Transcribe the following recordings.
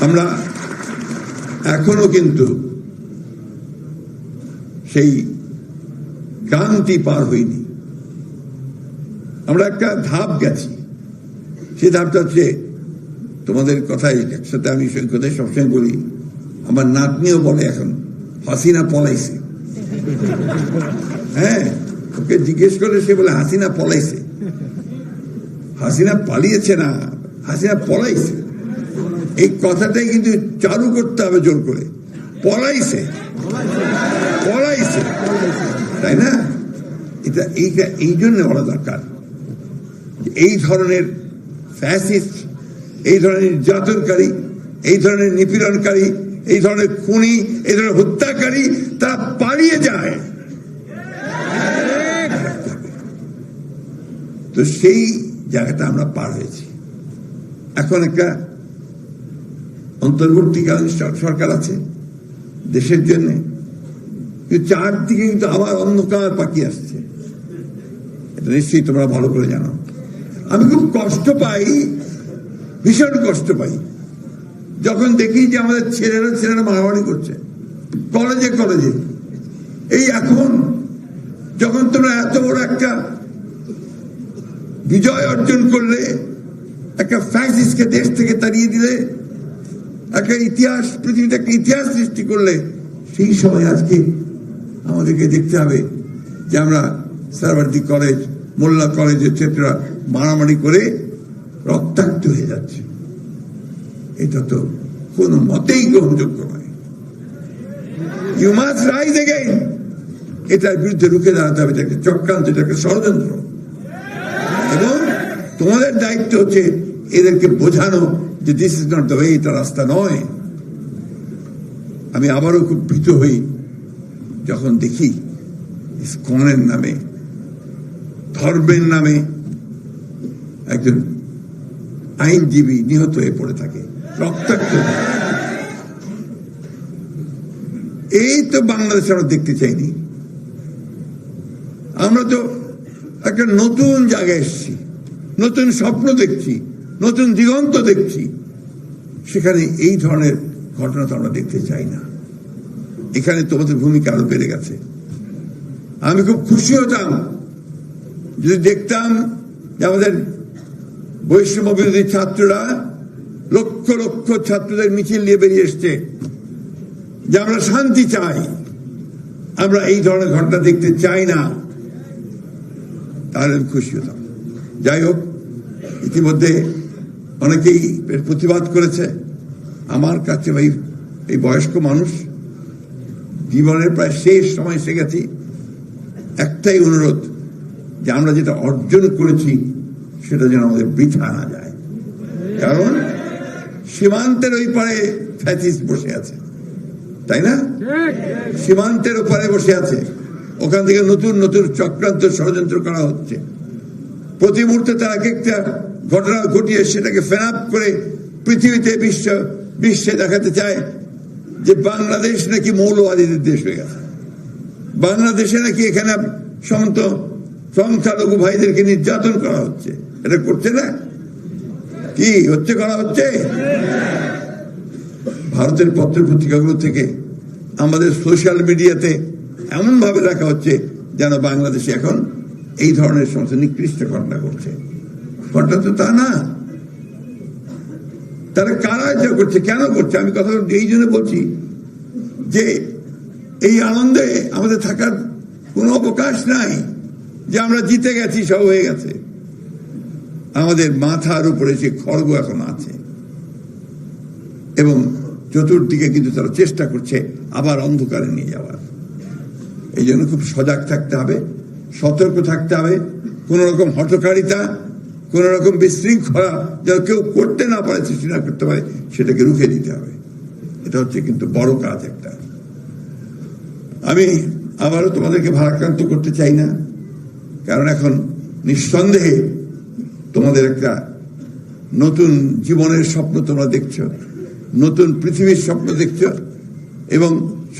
আমরা এখনও কিন্তু সেই ক্রান্তি পার হইনি। আমরা একটা ধাপ গেছি। সেই ধাপটা হচ্ছে তোমাদের কথাই একসাথে আমি সৈকতে সবসময় বলি, আমার নাতনিও বলে এখন, হাসিনা পলাইছে। হ্যাঁ ওকে জিজ্ঞেস করে সে বলে, হাসিনা পলাইছে। হাসিনা পালিয়েছে না, হাসিনা পলাইছে। এই কথাটাই কিন্তু চালু করতে হবে জোর করে। পলাইছে। পলাইছে। তাই না? এটা এইটা এই জন্য বলা দরকার। এই ধরনের ফ্যাসিস্ট, এই ধরনের নির্যাতনকারী, এই ধরনের নিপীড়নকারী, এই ধরনের খুনি, এই ধরনের হত্যাকারী তারা পালিয়ে যায়। তো সেই জায়গাটা আমরা পার হয়েছি। এখন একটা অন্তর্বর্তীকালীন সর- সরকার আছে দেশের জন্য। চারদিকে কিন্তু আবার অন্ধকার পাকি আসছে। এটা নিশ্চয়ই তোমরা ভালো করে জানো। আমি খুব কষ্ট পাই, ভীষণ কষ্ট পাই। যখন দেখি যে আমাদের ছেলেরা ছেলেরা মারামারি করছে। কলেজে কলেজে। এই এখন যখন তোমরা এত বড় একটা বিজয় অর্জন করলে, একটা ফ্যাসিসকে দেশ থেকে তাড়িয়ে দিলে একটা ইতিহাস, পৃথিবীতে একটা ইতিহাস সৃষ্টি করলে সেই সময় আজকে আমাদেরকে দেখতে হবে যে আমরা Suhrawardy college, Molla college etcetera মারামারি করে রক্তাক্ত হয়ে যাচ্ছে। এটা তো কোনো মতেই গ্রহণযোগ্য নয়। ইউ মাস্ট রাইজ এগেইন এটার বিরুদ্ধে রুখে দাঁড়াতে হবে, এটাকে চক্রান্ত, এটাকে ষড়যন্ত্র। এবং তোমাদের দায়িত্ব হচ্ছে এদেরকে বোঝানো যে this is not the way এটা রাস্তা নয়। আমি আবারও খুব ভীত হই যখন দেখি ইসকনের নামে, ধর্মের নামে একজন আইনজীবী নিহত হয়ে পড়ে থাকে, রক্তাক্ত। এই তো বাংলাদেশ আমরা দেখতে চাইনি। আমরা তো একটা নতুন জায়গায় এসেছি, নতুন স্বপ্ন দেখছি, নতুন দিগন্ত দেখছি। সেখানে এই ধরনের ঘটনা তো আমরা দেখতে চাই না। এখানে তোমাদের ভূমিকা আরও বেড়ে গেছে। আমি খুব খুশি হতাম যদি দেখতাম যে আমাদের বৈষম্য বিরোধী ছাত্ররা লক্ষ লক্ষ ছাত্রদের মিছিল নিয়ে বেরিয়ে এসছে, যে আমরা শান্তি চাই। আমরা এই ধরনের ঘটনা দেখতে চাই না। তাহলে আমি খুশি হতাম। যাই হোক, ইতিমধ্যে অনেকেই এর প্রতিবাদ করেছে। আমার কাছে ভাই, এই বয়স্ক মানুষ, জীবনের প্রায় শেষ সময় এসে গেছি। একটাই অনুরোধ, যে আমরা যেটা অর্জন করেছি, সেটা যেন আমাদের বৃথা না যায়। কারণ সীমান্তের ওই পারে ফ্যাসিস বসে আছে। তাই না? সীমান্তের ওপারে বসে আছে। ওখান থেকে নতুন নতুন চক্রান্ত ষড়যন্ত্র করা হচ্ছে। প্রতি মুহূর্তে তারা এক একটা ঘটনা ঘটিয়ে সেটাকে ফেনাপ করে পৃথিবীতে বিশ্ব, বিশ্বে দেখাতে চায় যে বাংলাদেশ নাকি মৌলবাদীদের দেশ হয়ে গেছে। বাংলাদেশে নাকি এখানে সমন্ত সংখ্যালঘু ভাইদেরকে নির্যাতন করা হচ্ছে। এটা করছে না? কি হচ্ছে, করা হচ্ছে? ভারতের পত্র পত্রিকাগুলো থেকে আমাদের সোশ্যাল মিডিয়াতে এমন ভাবে রাখা হচ্ছে যেন বাংলাদেশে এখন এই ধরনের সমস্ত নিকৃষ্ট ঘটনা করছে ঘটনা তো তা না। তারা কারা এটা করছে? কেন করছে? আমি কথা এই জন্য বলছি যে এই আনন্দে আমাদের থাকার কোনো অবকাশ নাই যে আমরা জিতে গেছি, সব হয়ে গেছে। আমাদের মাথার উপরে সে খড়গ এখন আছে। এবং চতুর্দিকে কিন্তু তারা চেষ্টা করছে আবার অন্ধকারে নিয়ে যাওয়ার। এই জন্য খুব সজাগ থাকতে হবে, সতর্ক থাকতে হবে, কোন রকম হটকারিতা কোন রকম বিশৃঙ্খলা যেন কেউ করতে না পারে, সৃষ্টি না করতে পারে, সেটাকে রুখে দিতে হবে। এটা হচ্ছে কিন্তু বড় কাজ একটা। আমি আবারও তোমাদেরকে ভারাক্রান্ত করতে চাই না, কারণ এখন নিঃসন্দেহে তোমাদের একটা নতুন জীবনের স্বপ্ন তোমরা দেখছ, নতুন পৃথিবীর স্বপ্ন দেখছ, এবং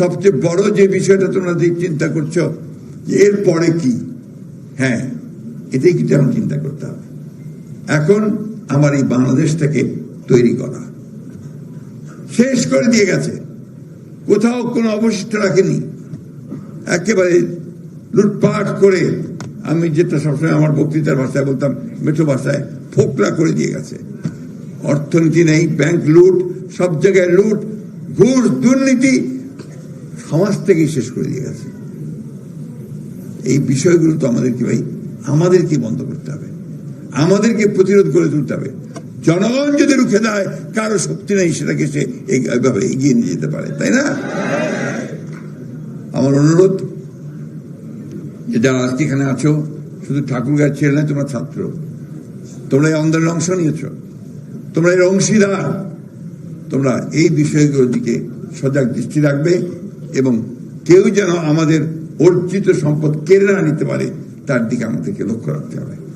সবচেয়ে বড় যে বিষয়টা তোমরা চিন্তা করছ যে এর পরে কি? হ্যাঁ এটাই কিন্তু এখন চিন্তা করতে হবে। এখন আমার এই বাংলাদেশটাকে তৈরি করা। শেষ করে দিয়ে গেছে। কোথাও কোনো অবশিষ্ট রাখেনি। একেবারে লুটপাট করে আমি যেটা সবসময় আমার বক্তৃতার ভাষায় বলতাম, মেঠো ভাষায় ফোকলা করে দিয়ে গেছে। অর্থনীতি নেই ব্যাংক লুট, সব জায়গায় লুট, ঘুষ, দুর্নীতি, সমাজ থেকেই শেষ করে দিয়ে গেছে। এই বিষয়গুলো তো আমাদেরকে ভাই, আমাদেরকে বন্ধ করতে হবে। আমাদেরকে প্রতিরোধ করে তুলতে হবে। জনগণ যদি রুখে দেয় কারও শক্তি নেই, সেটাকে সে এইভাবে এগিয়ে নিয়ে যেতে পারে, তাই না? আমার অনুরোধ, যে যারা আজকে এখানে আছো, শুধু ঠাকুর গাছ ছেড়ে নয়, তোমরা ছাত্র। তোমরা এই আন্দোলনে অংশ নিয়েছ। তোমরা এর অংশীদার। তোমরা এই বিষয়গুলোর দিকে সজাগ দৃষ্টি রাখবে এবং কেউ যেন আমাদের অর্জিত সম্পদ কেড়ে না নিতে পারে, তার দিকে আমাদেরকে লক্ষ্য রাখতে হবে।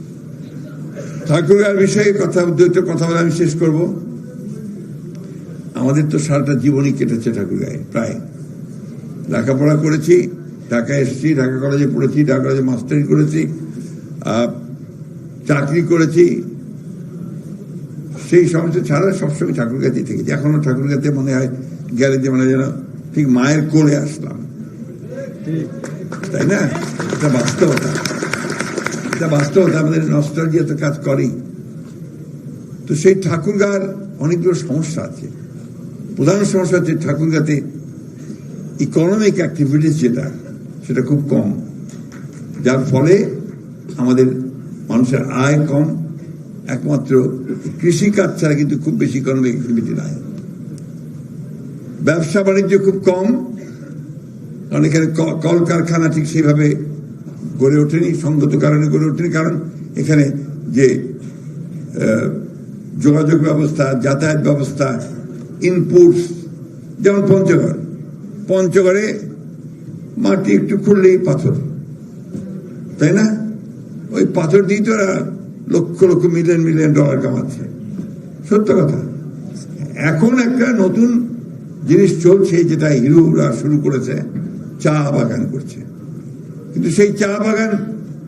ঠাকুরগার বিষয়ে কথা দুটো কথা বলে আমি শেষ করব। আমাদের তো সারাটা জীবনই কেটেছে ঠাকুরগাঁয়ে প্রায়। লেখাপড়া করেছি ঢাকা এসেছি ঢাকা কলেজে পড়েছি ঢাকা কলেজে মাস্টারি করেছি চাকরি করেছি। সেই সমস্ত ছাড়া সবসময় ঠাকুর ঠাকুরগাতেই থেকেছি। এখনও ঠাকুরগাতে মনে হয় গেলে যে মানে যেন ঠিক মায়ের কোলে আসলাম। তাই না? এটা বাস্তবতা। এটা বাস্তবতা আমাদের নস্টালজিয়া তো কাজ করেই। তো সেই ঠাকুরগার অনেকগুলো সমস্যা আছে। প্রধান সমস্যা হচ্ছে ঠাকুরগাতে ইকোনমিক অ্যাক্টিভিটিস যেটা, সেটা খুব কম। যার ফলে আমাদের মানুষের আয় কম। একমাত্র কৃষিকাজ ছাড়া কিন্তু খুব বেশি ইকোনমিক অ্যাক্টিভিটি নাই। ব্যবসা বাণিজ্য খুব কম। কারণ এখানে কলকারখানা ঠিক সেইভাবে গড়ে ওঠেনি, সঙ্গত কারণে গড়ে ওঠেনি, কারণ এখানে যে যোগাযোগ ব্যবস্থা, যাতায়াত ব্যবস্থা ইনপুটস যেমন পঞ্চগড়, পঞ্চগড়ে মাটি একটু খুললেই পাথর, তাই না? ওই পাথর দিয়ে তো lakh lakh million million dollar কামাচ্ছে, সত্য কথা। এখন একটা নতুন জিনিস চলছে, যেটা হিরোরা শুরু করেছে, চা বাগান করছে। কিন্তু সেই চা বাগান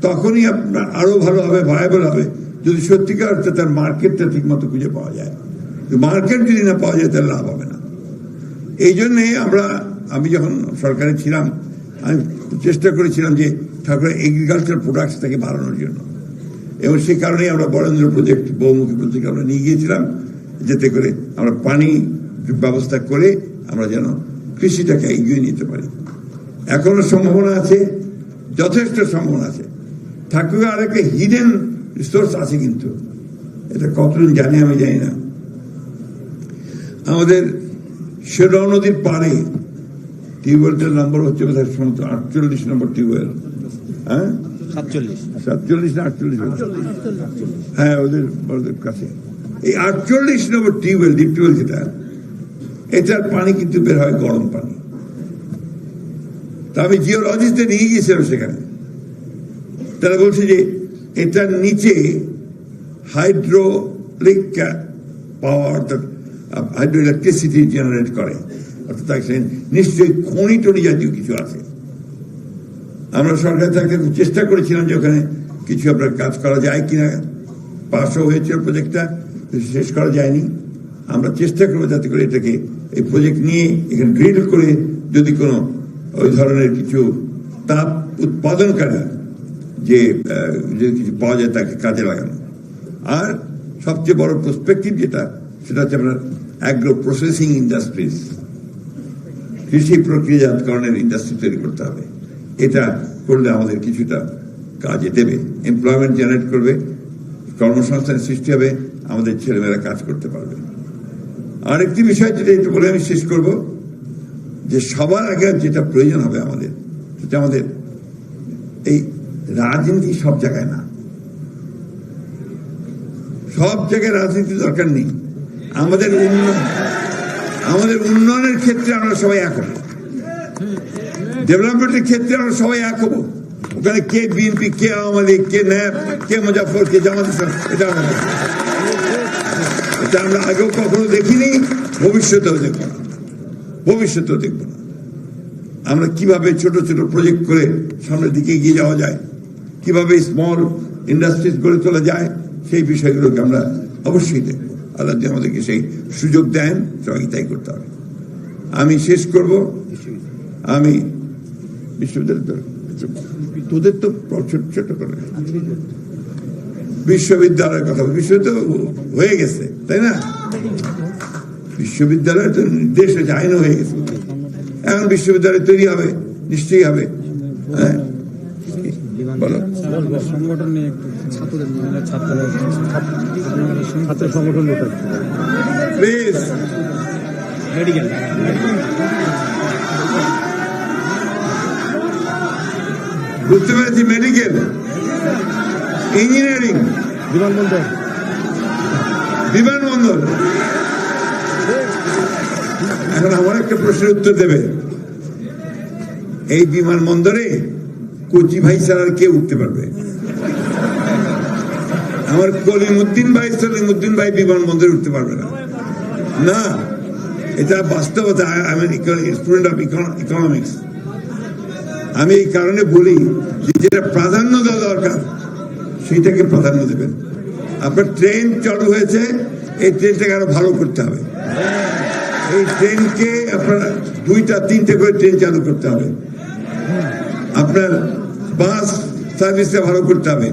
তখনই আপনার আরও ভালো হবে ভায়াবল হবে। যদি সত্যিকার অর্থে তার মার্কেটটা ঠিক মতো খুঁজে পাওয়া যায়। মার্কেট যদি না পাওয়া যায়, তাহলে লাভ হবে না। এই জন্যে আমরা, আমি যখন সরকারে ছিলাম, আমি চেষ্টা করেছিলাম যে ঠাকুরের এগ্রিকালচার প্রোডাক্টস থেকে বাড়ানোর জন্য। এবং সেই কারণেই আমরা বরেন্দ্র প্রজেক্ট বহুমুখী প্রজেক্ট আমরা নিয়ে গিয়েছিলাম, যাতে করে আমরা পানি ব্যবস্থা করে আমরা যেন কৃষিটাকে এগিয়ে নিতে পারি। এখনও সম্ভাবনা আছে যথেষ্ট সম্ভাবনা আছে। ঠাকুরের আরেকটা হিডেন রিসোর্স আছে কিন্তু। এটা কতজন জানে আমি জানি না। আমাদের শেরাও নদীর পাড়ে টিউবওয়েলটার নম্বর হচ্ছে বোধহয় সম্ভবত আটচল্লিশ নম্বর টিউবওয়েল। হ্যাঁ? সাতচল্লিশ। সাতচল্লিশ না আটচল্লিশ হ্যাঁ ওদের ওদের কাছে। এই আটচল্লিশ নম্বর টিউবওয়েল ডিপ টিউবওয়েল যেটা এটার পানি কিন্তু বের হয় গরম পানি। তা আমি জিওলজিস্টে নিয়ে গিয়েছিলাম সেখানে। তারা বলছে যে এটার নিচে হাইড্রোলিক পাওয়ার অর্থাৎ হাইড্রো ইলেকট্রিসিটি জেনারেট করে। অর্থাৎ নিশ্চয়ই খনি টনি জাতীয় কিছু আছে। আমরা সরকার থেকে খুব চেষ্টা করেছিলাম যে ওখানে কিছু আপনার কাজ করা যায় কিনা। পাশও হয়েছিল প্রজেক্টটা শেষ করা যায়নি। আমরা চেষ্টা করব যাতে করে এটাকে, এই প্রজেক্ট নিয়ে এখানে ড্রিল করে যদি কোনো ওই ধরনের কিছু তাপ উৎপাদনকারী যে যদি কিছু পাওয়া যায় তাকে কাজে লাগানো। আর সবচেয়ে বড় প্রসপেক্টিভ যেটা, সেটা হচ্ছে আপনার অ্যাগ্রো প্রসেসিং ইন্ডাস্ট্রিজ কৃষি প্রক্রিয়াজাতকরণের ইন্ডাস্ট্রি তৈরি করতে হবে। এটা করলে আমাদের কিছুটা কাজে দেবে। এমপ্লয়মেন্ট জেনারেট করবে কর্মসংস্থান সৃষ্টি হবে, আমাদের ছেলেমেয়েরা কাজ করতে পারবে। আরেকটি বিষয় যেটা একটু বলে আমি শেষ করব যে সবার আগে যেটা প্রয়োজন হবে আমাদের, সেটা আমাদের এই রাজনীতি সব জায়গায় না। সব জায়গায় রাজনীতি দরকার নেই। আমাদের উন্নয়ন, আমাদের উন্নয়নের ক্ষেত্রে আমরা সবাই এক হব। ডেভেলপমেন্টের ক্ষেত্রে আমরা সবাই এক হব। ওখানে কে বিএনপি, কে আওয়ামী লীগ, কে ন্যাপ, কে মুজাফর কে জামাত ইসলাম, এটা আমাদের। এটা আমরা আগেও কখনো দেখিনি, ভবিষ্যতেও দেখব। ভবিষ্যতেও দেখব না। আমরা কীভাবে ছোট ছোট প্রজেক্ট করে সামনের দিকে এগিয়ে যাওয়া যায়, কীভাবে স্মল ইন্ডাস্ট্রিজ গড়ে তোলা যায়, সেই বিষয়গুলোকে আমরা অবশ্যই দেখব। আল্লাহ যদি আমাদেরকে সেই সুযোগ দেন সবাই তাই করতে হবে। আমি শেষ করব। আমি বিশ্ববিদ্যালয় তোদের তো ছোট ছোট করে। বিশ্ববিদ্যালয়ের কথা। বিশ্ববিদ্যালয় হয়ে গেছে, তাই না? বিশ্ববিদ্যালয় তো নির্দেশ হয়েছে আইনও হয়ে গেছে। এখন বিশ্ববিদ্যালয় তৈরি হবে নিশ্চয়ই হবে। হ্যাঁ? বলো। সংগঠন নিয়ে ছাত্রদের নিয়ে ছাত্রদের ছাত্র সংগঠন প্লিজ। মেডিকেল বুঝতে পেরেছি মেডিকেল ইঞ্জিনিয়ারিং বিমানবন্দর। বিমানবন্দর? এখন আমার একটা প্রশ্নের উত্তর দেবে। এই বিমানবন্দরে কোচি ভাই ছাড়া কে উঠতে পারবে। আমার কলিমুদ্দিন ভাই, সলিমুদ্দিন ভাই বিমানবন্দরে উঠতে পারবে না। না, এটা বাস্তবতা। আমি স্টুডেন্ট অফ ইকোনমিক্স আমি এই কারণে বলি যে যেটা প্রাধান্য দেওয়া দরকার, সেইটাকে প্রাধান্য দেবেন। আপনার ট্রেন চালু হয়েছে, এই ট্রেনটাকে আরও ভালো করতে হবে। এই ট্রেনকে আপনার দুইটা তিনটে করে ট্রেন চালু করতে হবে। আপনার বাস সার্ভিসটা ভালো করতে হবে।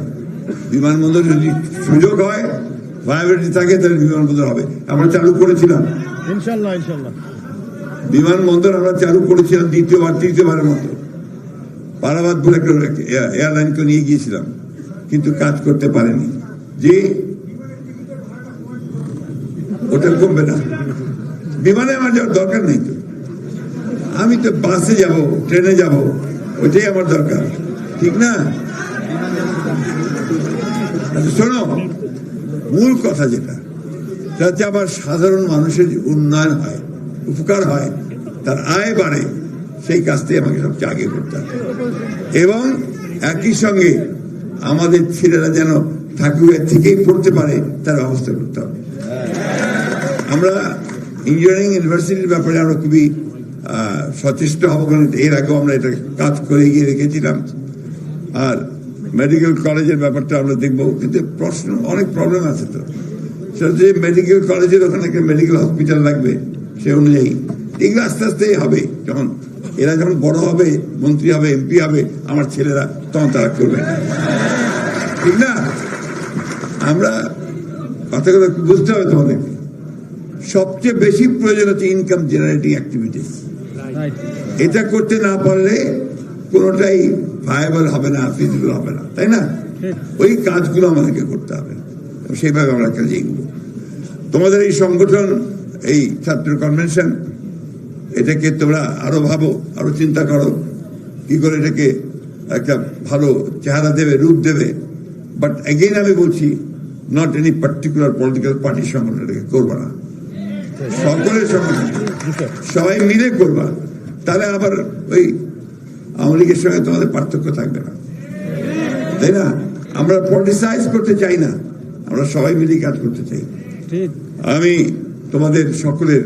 বিমানবন্দর যদি সুযোগ হয় ভায়াবিলিটি থাকে তাহলে বিমানবন্দর হবে। আমরা চালু করেছিলাম। বিমানবন্দর আমরা চালু করেছিলাম দ্বিতীয়বার তৃতীয়বারের মতো। পারাবাদ বলে একটা এয়ারলাইনকে নিয়ে গিয়েছিলাম কিন্তু কাজ করতে পারেনি। যে ওটা কমবে না। বিমানে আমার যাওয়ার দরকার নেই তো। আমি তো বাসে যাব ট্রেনে যাব ওইটাই আমার দরকার। ঠিক না? আচ্ছা, শোনো মূল কথা যেটা যাতে আবার সাধারণ মানুষের উন্নয়ন হয় উপকার হয় তার আয় বাড়ে সেই কাজটাই আমাকে সবচেয়ে আগে করতে হবে। এবং একই সঙ্গে আমাদের ছেলেরা যেন ঠাকুরের থেকেই পড়তে পারে তার ব্যবস্থা করতে হবে। আমরা ইঞ্জিনিয়ারিং ইউনিভার্সিটির ব্যাপারে আমরা খুবই সচেষ্ট হব কারণ এর আগেও আমরা এটা কাজ করে গিয়ে রেখেছিলাম। আর মেডিকেল কলেজের ব্যাপারটা আমরা দেখব, কিন্তু প্রশ্ন, অনেক প্রবলেম আছে তো। সেটা যে মেডিকেল কলেজের ওখানে একটা মেডিকেল হসপিটাল লাগবে, সে অনুযায়ী এগুলো আস্তে আস্তে হবে। যখন এরা যখন বড় হবে, মন্ত্রী হবে এমপি হবে, আমার ছেলেরা, তখন তারা করবে। ঠিক না? আমরা কথা কথা বুঝতে হবে তোমাদেরকে। সবচেয়ে বেশি প্রয়োজন হচ্ছে ইনকাম জেনারেটিং অ্যাক্টিভিটিস এটা করতে না পারলে কোনোটাই ভায়াবল হবে না ফিজিবল হবে না তাই না? ওই কাজগুলো আমাদেরকে করতে হবে। সেইভাবে আমরা কাজে এগোবো। তোমাদের এই সংগঠন এই ছাত্র কনভেনশন এটাকে তোমরা আরও ভাবো আরও চিন্তা করো কি করে এটাকে একটা ভালো চেহারা দেবে রূপ দেবে। বাট এগেইন আমি বলছি নট এনি পার্টিকুলার পলিটিক্যাল পার্টির সংগঠন এটাকে করব না। সকলের সংগঠন সবাই মিলে করবা। তাহলে আবার ওই আওয়ামী লীগের সঙ্গে তোমাদের পার্থক্য থাকবে না। তাই না? আমরা পলিটিসাইজ করতে চাই না। আমরা সবাই মিলে কাজ করতে চাই। আমি তোমাদের সকলের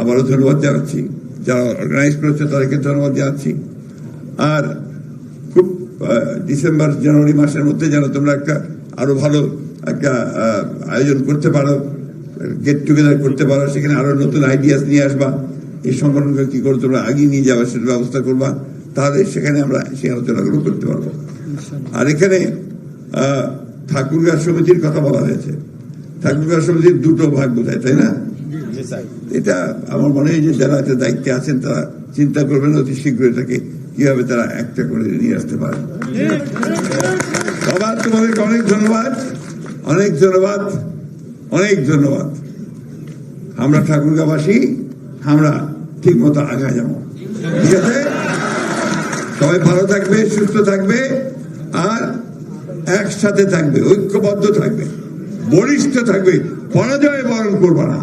আবারও ধন্যবাদ জানাচ্ছি। যারা অর্গানাইজ করেছে তাদেরকে ধন্যবাদ জানাচ্ছি। আর খুব ডিসেম্বর জানুয়ারি মাসের মধ্যে যেন তোমরা একটা আরও ভালো একটা আয়োজন করতে পারো। গেট টুগেদার করতে পারো সেখানে আরও নতুন আইডিয়াস নিয়ে আসবা। এই সংগঠনকে কি করে তোমরা আগিয়ে নিয়ে যাবা সেটা ব্যবস্থা করবা। তাহলে সেখানে আমরা সেই আলোচনাগুলো করতে পারব। আর এখানে ঠাকুরগাঁ সমিতির কথা বলা হয়েছে। ঠাকুরগাঁ সমিতির দুটো ভাগ বোঝায় তাই না? এটা আমার মনে হয় যে যারা এতে দায়িত্বে আছেন তারা চিন্তা করবেন অতি শীঘ্র এটাকে কীভাবে তারা একটা করে নিয়ে আসতে পারে। বাবা তোমাদেরকে অনেক ধন্যবাদ। অনেক ধন্যবাদ। অনেক ধন্যবাদ। আমরা ঠাকুরগাঁবাসী আমরা ঠিক মতো আগা যাব। ঠিক আছে? সবাই ভালো থাকবে, সুস্থ থাকবে, আর একসাথে থাকবে, ঐক্যবদ্ধ থাকবে, বলিষ্ঠ থাকবে, পরাজয় বরণ করবে না।